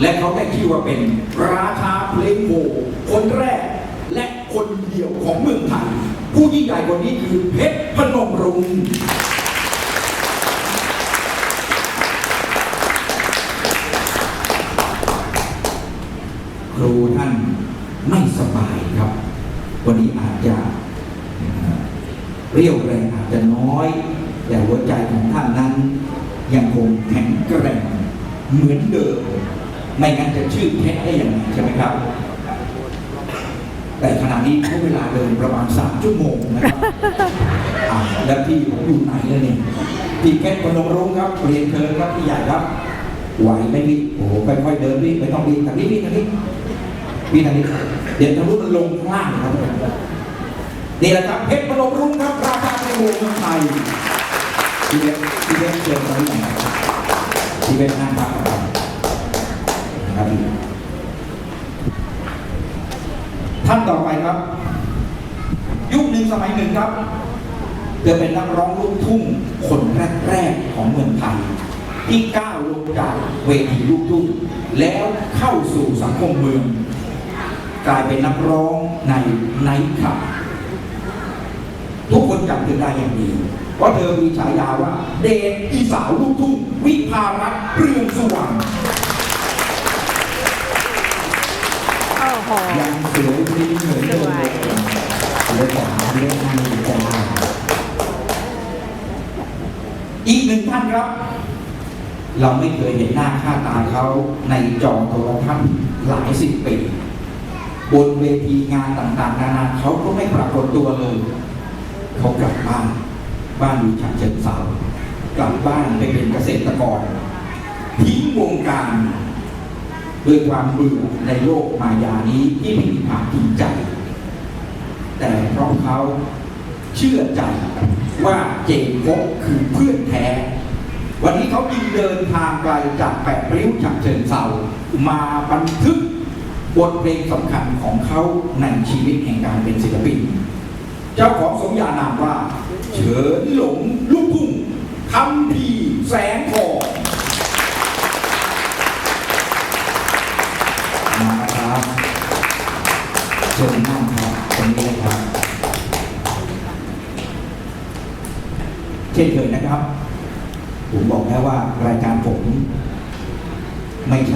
และเขาได้ชื่อว่าเป็นราชาเพลงโหคนแรกและคนเดียวของเมืองไทยผู้ยิ่งใหญ่คนนี้คือเพชรพนมรุ้งครูท่านไม่สบายครับ วันนี้อาจจะเอ่อเรียวแรงอาจจะน้อย แต่หัวใจของท่านนั้นยังคงแข็งแกร่งเหมือนเดิม ไม่งั้นจะชื่อเพชรได้อยังไงใช่ไหมครับ แต่ขณะนี้ใช้เวลาเดินประมาณสามชั่วโมงนะครับแล้วพี่ผมอยู่ไหนแล้วเนี่ยพี่เพชรพนมรุ้งครับเรียนเชิญครับพี่ใหญ่ครับไหวไหมพี่โอ้โหค่อยๆเดินพี่ไม่ต้องดีทางนี้พี่ทางนี้พี่ทางนี้เดี๋ยวทะลุมันลงข้างล่างครับนี่แหละครับเพชรพนมรุ้งครับราชาในวงเมืองไทยพี่เพชรพี่เพชรเชิญตรงนี้หน่อยพี่เพชรนั่งพักก่อนนะ ครับ ท่านต่อไปครับ ยุคหนึ่งสมัยหนึ่งครับเธอเป็นนักร้องลูกทุ่งคนแรกๆของเมืองไทยที่ก้าวลงจากเวทีลูกทุ่งแล้วเข้าสู่สังคมเมือง กลายเป็นนักร้องในไนท์คลับทุกคนจำเธอได้อย่างดีเพราะเธอมีฉายาว่า เดชอีสาวลูกทุ่งวิภารัต โอ้โหยังสวยพริ้งเหมือนเดิมเลยเลยบอกเรื่องให้จ้าอีกหนึ่งท่านครับ เราไม่เคยเห็นหน้าค่าตาเขาในจอโทรทัศน์หลายสิบปีบนเวทีงานต่างๆ นานาเขาก็ไม่ปรากฏตัวเลย เขากลับบ้าน บ้านอยู่ฉะเชิงเทรา กลับบ้านไปเป็นเกษตรกรทิ้งวงการ ด้วยความเบื่อในโลกมายานี้ที่ไม่มีความจริงใจ แต่เพราะเขาเชื่อใจว่าเจนพบคือเพื่อนแท้ วันนี้เขาจึงเดินทางไกลจากแปดริ้วฉะเชิงเซามาบันทึกบทเพลงสำคัญของเขาในชีวิตแห่งการเป็นศิลปิน เจ้าของสมญานามว่า เฉินหลงลูกทุ่งคำพีแสงทอง มา ครับเชิญนั่งครับตรงนี้เลยครับ เช่นเคยนะครับ ผมบอกแล้วว่ารายการผมไม่ใช่